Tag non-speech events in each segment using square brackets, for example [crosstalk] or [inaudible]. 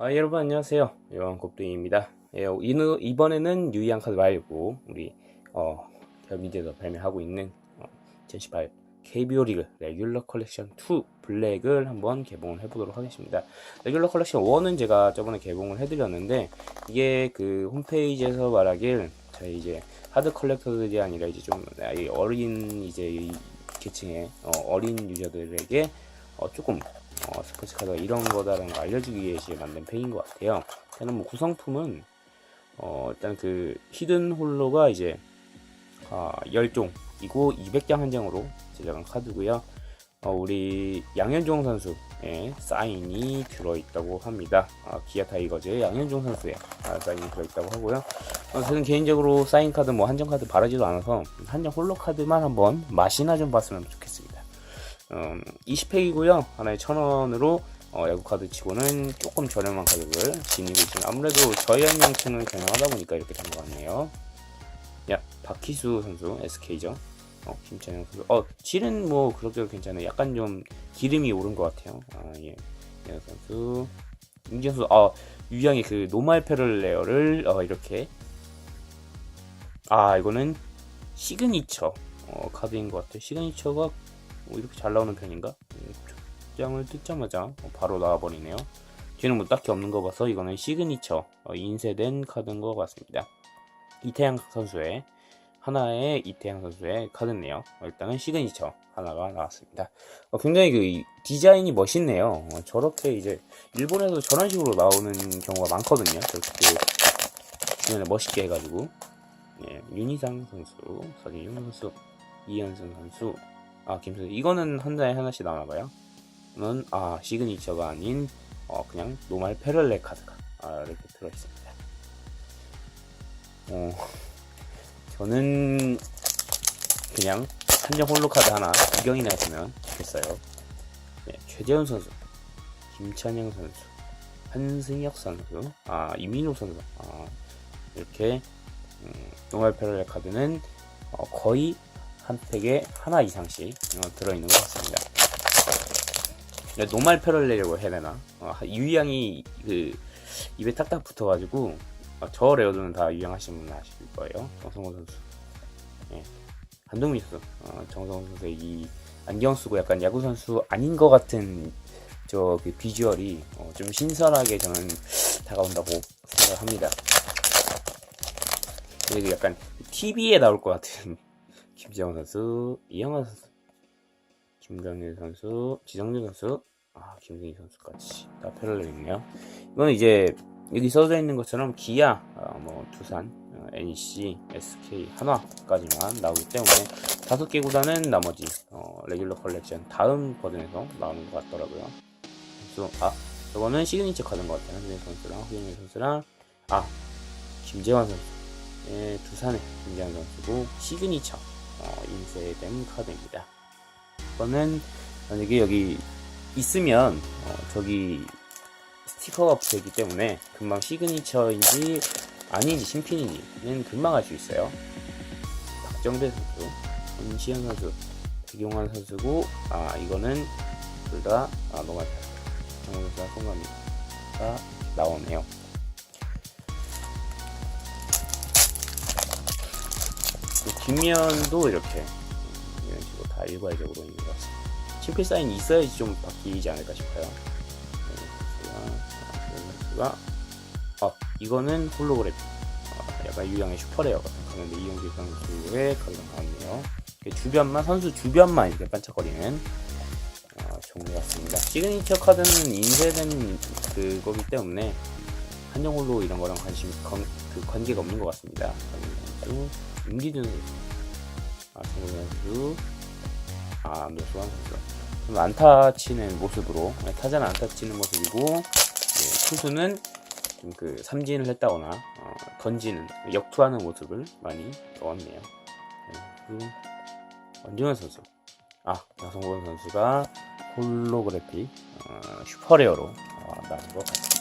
아, 여러분 안녕하세요. 여왕곱둥이입니다. 예, 이는- 이번에는 유의한 카드 말고 우리 어, 결미제에서 발매하고 있는 어, 2018 KBO 리그 레귤러 컬렉션 2 블랙을 한번 개봉을 해보도록 하겠습니다. 레귤러 컬렉션 1은 제가 저번에 개봉을 해드렸는데 이게 그 홈페이지에서 말하길 저희 이제 하드 컬렉터들이 아니라 이제 좀 아, 이 어린 이제 이 계층의 어, 어린 유저들에게 어, 조금 어, 스포츠 카드가 이런 거다라는 걸 알려주기 위해서 만든 팩인 것 같아요. 일단은 뭐 구성품은 어, 일단 그 히든 홀로가 이제 아, 10종이고 200장 한 장으로 제작한 카드고요. 어, 우리 양현종 선수의 사인이 들어있다고 합니다. 아, 기아 타이거즈의 양현종 선수의 아, 사인이 들어있다고 하고요. 어, 저는 개인적으로 사인 카드 뭐 한정 카드 바라지도 않아서 한정 홀로 카드만 한번 맛이나 좀 봤으면 좋겠습니다. 음, 20팩이고요. 하나에 1000원으로 어, 야구 카드 치고는 조금 저렴한 가격을 지니고 있습니다. 아무래도 저연령층을 겨냥하다 보니까 이렇게 된 것 같네요. 야, 박희수 선수, SK죠. 어, 김찬영 선수. 어, 질은 뭐 그렇게 괜찮아요. 약간 좀 기름이 오른 것 같아요. 아, 예. 이 선수. 임지현 선수, 아, 유양의 그 노말 패럴레어를 어, 이렇게. 아, 이거는 시그니처 어, 카드인 것 같아요. 시그니처가 뭐 이렇게 잘 나오는 편인가? 음, 장을 뜯자마자 어, 바로 나와버리네요. 뒤는 뭐 딱히 없는 거 봐서 이거는 시그니처 어, 인쇄된 카드인 것 같습니다. 이태양 선수의 하나의 이태양 선수의 카드네요. 어, 일단은 시그니처 하나가 나왔습니다. 어, 굉장히 그 이- 디자인이 멋있네요. 어, 저렇게 이제 일본에서 저런 식으로 나오는 경우가 많거든요. 저렇게 주변에 멋있게 해가지고 예, 윤희상 선수, 서진용 선수, 이현승 선수, 아 김선수 이거는 한 장에 하나씩 나와봐요. 이건 아 시그니처가 아닌 어, 그냥 노말 패럴레 카드가 아, 이렇게 들어있습니다. 어, 저는 그냥 한정 홀로 카드 하나 구경이나 했으면 좋겠어요. 네, 최재훈 선수, 김찬영 선수, 한승혁 선수, 아 이민호 선수, 아, 이렇게 음, 노말 패럴레 카드는 어, 거의 한 팩에 하나 이상씩 어, 들어있는 것 같습니다. 네, 노말 패럴레라고 해야 되나? 어, 유양이 그 입에 탁탁 붙어가지고 어, 저 레어들은 다 유양하시는 분 아실 거예요. 정성호 선수, 예. 한동민 선수, 어, 정성호 선수의 이 안경 쓰고 약간 야구 선수 아닌 것 같은 저 그 비주얼이 어, 좀 신선하게 저는 다가온다고 생각합니다. 그리고 약간 TV에 나올 것 같은 김지영 선수, 이영환 선수, 김강일 선수, 지성준 선수, 아 김승희 선수까지 다 패럴레 있네요. 이거는 이제 여기 써져 있는 것처럼 기아, 어, 뭐 두산, 어, NEC, SK, 한화까지만 나오기 때문에 다섯 개 구단은 나머지 어, 레귤러 컬렉션 다음 버전에서 나오는 것 같더라고요. 그래서 아 저거는 시그니처 카드인 것 같아요. 한준희 선수랑 허경민 선수랑 아 김재환 선수. 예, 두산의 김재환 선수고 시그니처 어, 인쇄된 카드입니다. 이거는 만약에 여기 있으면 어, 저기 스티커가 붙어있기 때문에 금방 시그니처인지 아닌지 신品인지는 금방 알 수 있어요. 박정대 선수, 권시현 선수, 백용환 선수고 아 이거는 둘다 아, 노말 정원 선수와 송감이가 나오네요. 뒷면도 이렇게 음, 이런 식으로 다 일괄적으로 있는 것 같습니다. 친필 사인이 있어야지 좀 바뀌지 않을까 싶어요. 네, 선수가 아 이거는 홀로그래피 아, 약간 유형의 슈퍼레어 같은 그런데 이용기 선수의 가격 나왔네요. 주변만 선수 주변만 이렇게 반짝거리는 아, 종류 같습니다. 시그니처 카드는 인쇄된 그거기 때문에 한정 홀로 이런 거랑 관심 건, 그 관계가 없는 것 같습니다. 임기준 선수, 아, 정우 선수, 아, 노수환 선수. 좀 안타 치는 모습으로, 타자는 안타 치는 모습이고, 예, 투수는 좀 그 삼진을 했다거나, 어, 던지는, 역투하는 모습을 많이 넣었네요. 네, 그리고 원준현 선수. 아, 나성곤 선수가 홀로그래피, 어, 슈퍼레어로 어, 나온 것 같습니다.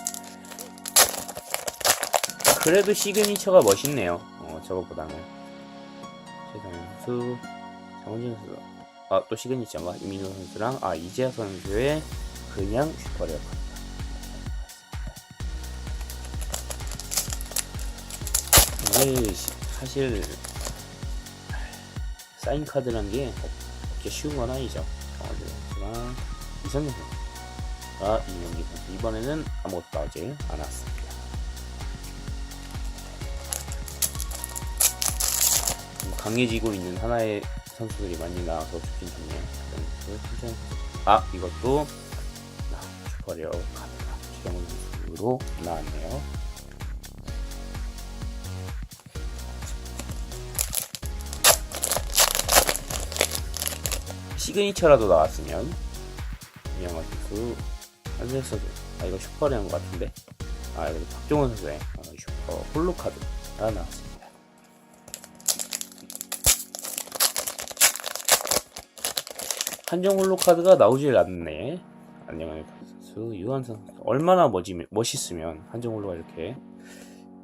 그래도 시그니처가 멋있네요. 어, 저것보다는. 김태 선수, 정훈진 선수, 아, 또 시그니처 막 이민호 선수랑 아 이재하 선수의 그냥 슈퍼리였거든요. 사실 사인 카드란 게 그렇게 쉬운 건 아니죠. 정원진 선수랑 이성현 선수, 아 이명기 선수 이번에는 아무것도 하지 않았습니다. 강해지고 있는 하나의 선수들이 많이 나와서 좋긴 좋네요. 아 이것도 아, 슈퍼리어 카드가 최영훈 선수로 나왔네요. 시그니처라도 나왔으면 유명한 선수 한승 선수 아 이거 슈퍼리한 것 같은데 아 이거 박종원 선수의 어, 슈퍼 홀로 카드가 나왔습니 한정 홀로 카드가 나오질 않네. 안녕하세요 유한 선수 얼마나 멋지, 멋있으면 한정 홀로가 이렇게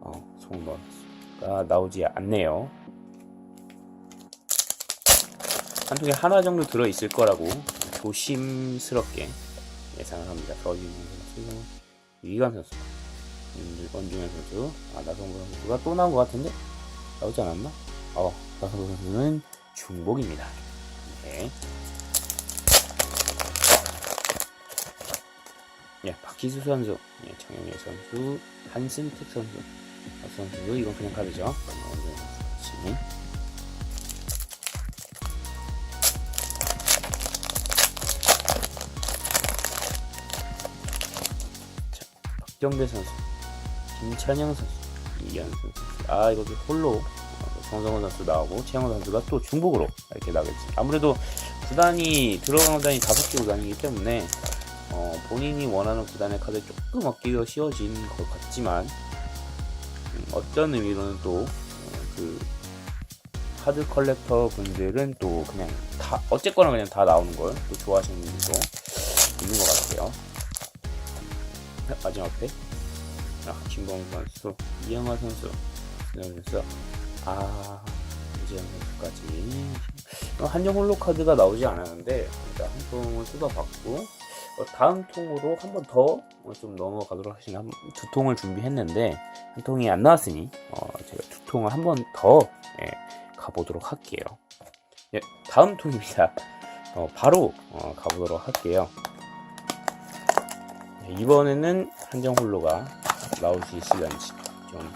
어, 송너가 나오지 않네요. 한 통에 하나 정도 들어 있을 거라고 조심스럽게 예상을 합니다. 서진영 선수, 유희관 선수, 윤- 원중현 선수, 아 나성구 선수가 또 나온 것 같은데 나오지 않았나? 어 나성구 선수는 중복입니다. 네. 예, 박희수 선수, 예, 정영애 선수, 한승택 선수, 박 선수 이건 그냥 카드죠. 선수 같이. 박정배 선수, 김찬영 선수, 이현수 선수. 아 이거 홀로 어, 정성원 선수 나오고 최영호 선수가 또 중복으로 이렇게 나겠지. 아무래도 구단이 들어간 구단이 다섯 개 구단이기 때문에 어, 본인이 원하는 구단의 카드 조금 얻기가 쉬워진 것 같지만 음, 어떤 의미로는 또그 카드 컬렉터 분들은 또 그냥 다 어쨌거나 그냥 다 나오는 걸 또 좋아하시는 분들도 있는 것 같아요. 마지막 회. 아, 김범 선수, 이영하 선수, 선수, 아 이재영 선수까지. 어, 한정 홀로 카드가 나오지 않았는데 일단 한 통을 뜯어봤고 어, 다음 통으로 한 번 더 좀 넘어가도록 하시는 한- 두 통을 준비했는데 한 통이 안 나왔으니 어, 제가 두 통을 한 번더 예, 가보도록 할게요. 예, 다음 통입니다. 어, 바로 어, 가보도록 할게요. 네, 이번에는 한정 홀로가 나올지 있을런지 좀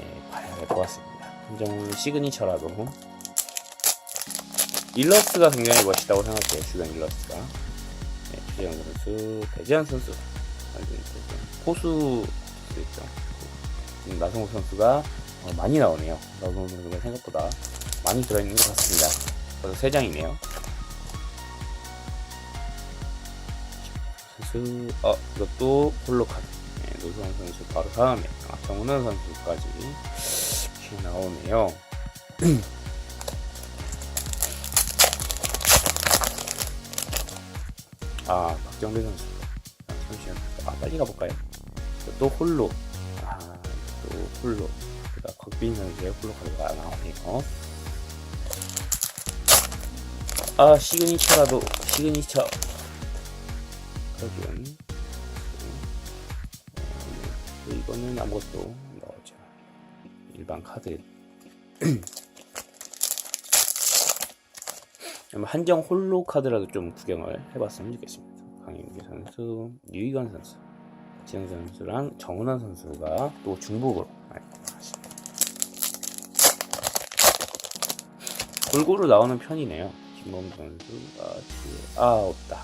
예, 봐야 될 것 같습니다. 한정 홀로 시그니처라도 일러스트가 굉장히 멋있다고 생각해요. 주변 일러스트가. 네, 주재영 선수, 배재현 선수, 완전히 또 포수 수 있죠. 지금 나성호 선수가 어, 많이 나오네요. 나성호 선수가 생각보다 많이 들어있는 것 같습니다. 벌써 3장이네요. 선수, 어, 이것도 홀로 카드. 네, 노수환 선수 바로 다음에, 아, 정은원 선수까지 나오네요. [clears throat] 아, 박정배 선수. 아, 잠시만. 아, 빨리 가볼까요? 또 홀로. 아, 또 홀로. 그다 곽빈 선수의 홀로 카드가 나오네요. 아, 시그니처라도, 시그니처. 그러면, 어, 이거는 아무것도 나오죠. 일반 카드. [clears throat] 그럼 한정 홀로 카드라도 좀 구경을 해봤으면 좋겠습니다. 강인규 선수, 유희관 선수, 지영 선수랑 정은환 선수가 또 중복으로 나왔습니다. 골고루 나오는 편이네요. 김범 선수가 뒤에 아 없다.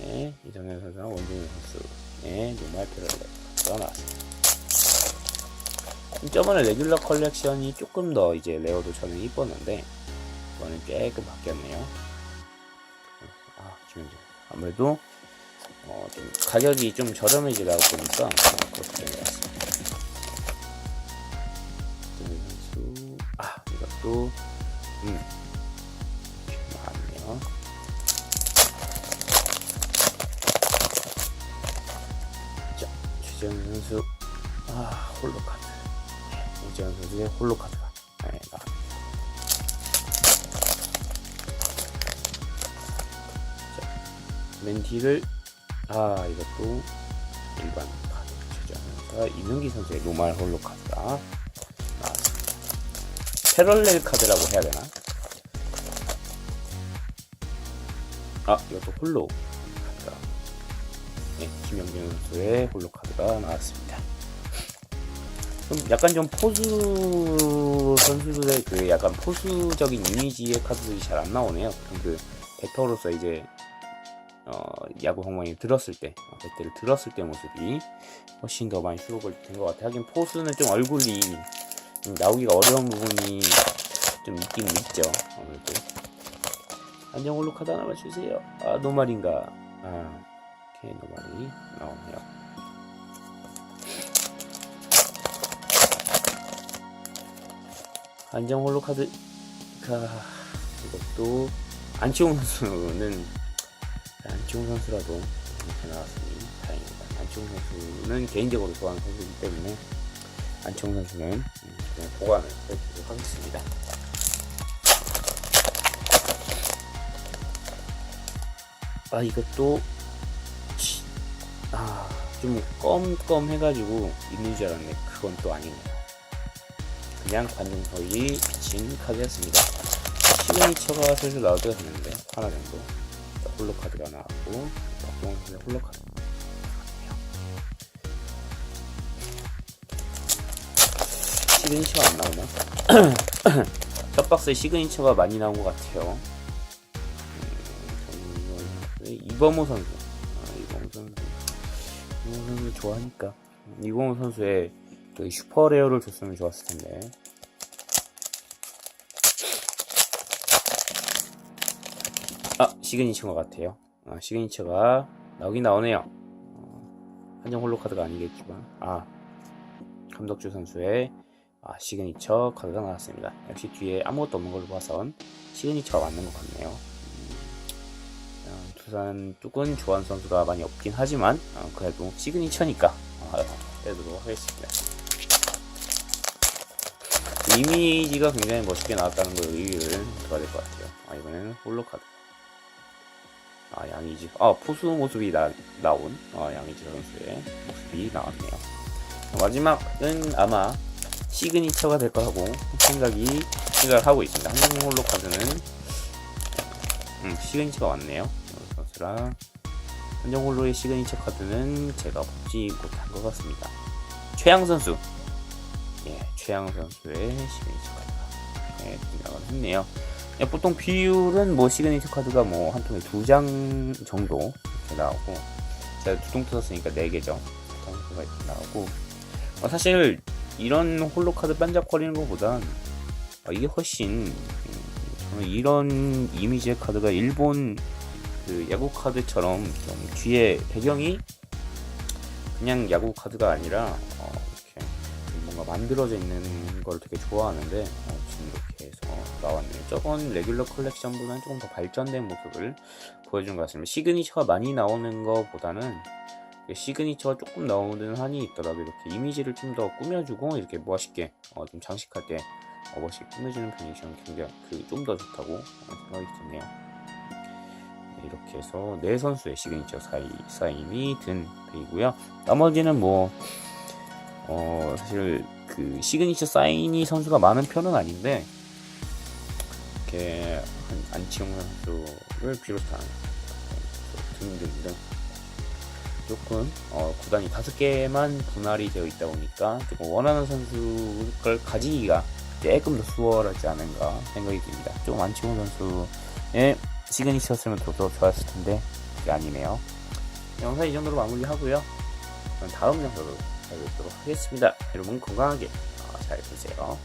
네, 이정현 선수랑 원준현 선수, 네, 노말 패럴레가 나왔습니다. 저번에 레귤러 컬렉션이 조금 더 이제 레어도 저는 이뻤는데 이거는 조금 바뀌었네요. 아, 김현재. 아무래도 어, 좀 가격이 좀 저렴해지다 보니까 어, 그렇게 선수. 아, 이것도 음 최재현 선수. 아, 홀로 카드. 최재현 선수의 홀로 카드가 멘티를 아 이것도 일반 카드 최저하면서 이명기 선수의 노말 홀로 카드가 패럴렐 카드라고 해야 되나? 아 이것도 홀로 카드가 네, 김영준 선수의 홀로 카드가 나왔습니다. 좀 약간 좀 포수 선수들의 그 약간 포수적인 이미지의 카드들이 잘 안 나오네요. 그 배터로서 이제 어, 야구 홍만이 들었을 때, 어, 배트를 들었을 때 모습이 훨씬 더 많이 수록을 된것 같아요. 하긴 포수는 좀 얼굴이 좀 나오기가 어려운 부분이 좀 있긴 있죠. 아무래도. 안녕 홀로 카드 하나만 주세요. 아, 노말인가. 아, 오케이, 노말이 나오네요. 안녕 홀로 카드, 가, 이것도, 안치홍 선수는, 안치홍 선수라도 이렇게 나왔으니 다행입니다. 안치홍 선수는 개인적으로 좋아하는 선수이기 때문에, 안치홍 선수는 음, 그냥 보관을 해주도록 하겠습니다. 아 이것도 치- 아, 좀 껌껌 해가지고 있는 줄 알았네. 그건 또 아니네요. 그냥 관중서이 비친 카드였습니다. 시그니처가 슬슬 나올 때가 됐는데 하나 정도 자, 홀로 카드가 나왔고 박동원 선수의 홀로 카드 시그니처가 안 나오나? [clears throat] 첫 박스에 시그니처가 많이 나온 것 같아요. 음, 이범호 선수. 아, 이범호 선수. 이범호 선수 좋아하니까. 음, 이범호 선수의 그 슈퍼레어를 줬으면 좋았을 텐데. 아, 시그니처인 것 같아요. 아, 시그니처가 나오긴 나오네요. 어, 한정 홀로 카드가 아니겠지만. 아, 감덕주 선수의 아, 시그니처 카드가 나왔습니다. 역시 뒤에 아무것도 없는 걸로 봐선 시그니처가 맞는 것 같네요. 음, 어, 두산 쪽은 조한 선수가 많이 없긴 하지만 어, 그래도 시그니처니까 어, 빼도록 하겠습니다. 이미지가 굉장히 멋있게 나왔다는 걸 의의를 둬야 될 것 같아요. 아, 이번에는 홀로 카드. 아, 양이지. 아, 포수 모습이 나, 나온, 아, 양이지 선수의 모습이 나왔네요. 마지막은 아마 시그니처가 될 거라고 생각이, 생각을 하고 있습니다. 한국 홀로 카드는, 음, 시그니처가 왔네요. 이 선수랑. 한정 홀로의 시그니처 카드는 제가 보지 못한 것 같습니다. 최양 선수. 예, 최양 선수의 시그니처 카드가 예, 등장을 했네요. 예, 보통 비율은 뭐 시그니처 카드가 뭐 한 통에 두 장 정도 이렇게 나오고 제가 두 통 뜯었으니까 네 개죠. 두 통가 이렇게 나오고 어, 사실 이런 홀로 카드 반짝거리는 것보단 어, 이게 훨씬 음, 저는 이런 이미지의 카드가 일본 그 야구 카드처럼 좀 뒤에 배경이 그냥 야구 카드가 아니라 어, 이렇게 뭔가 만들어져 있는 걸 되게 좋아하는데 어, 이렇게 해서 나왔네요. 저건 레귤러 컬렉션보다는 조금 더 발전된 모습을 보여준 것 같습니다. 시그니처가 많이 나오는 것보다는 시그니처가 조금 나오는 한이 있더라도 이렇게 이미지를 좀 더 꾸며주고 이렇게 멋있게 어, 좀 장식할 때 어, 멋있게 꾸며주는 편이 저는 굉장히 그 좀 더 좋다고 어, 생각이 드네요. 네, 이렇게 해서 네 선수의 시그니처 사이, 사인이 든 팩이고요. 나머지는 뭐 어, 사실 그 시그니처 사인이 선수가 많은 편은 아닌데 이렇게 한 안치홍 선수를 비롯한 등등등 조금 어, 구단이 다섯 개만 분할이 되어 있다 보니까 조금 원하는 선수를 가지기가 조금 더 수월하지 않은가 생각이 듭니다. 좀 안치홍 선수의 시그니처였으면 더, 더 좋았을 텐데 그게 아니네요. 영상 이 정도로 마무리하고요. 다음 영상으로 찾아뵙도록 하겠습니다. 여러분 건강하게 어, 잘 보세요.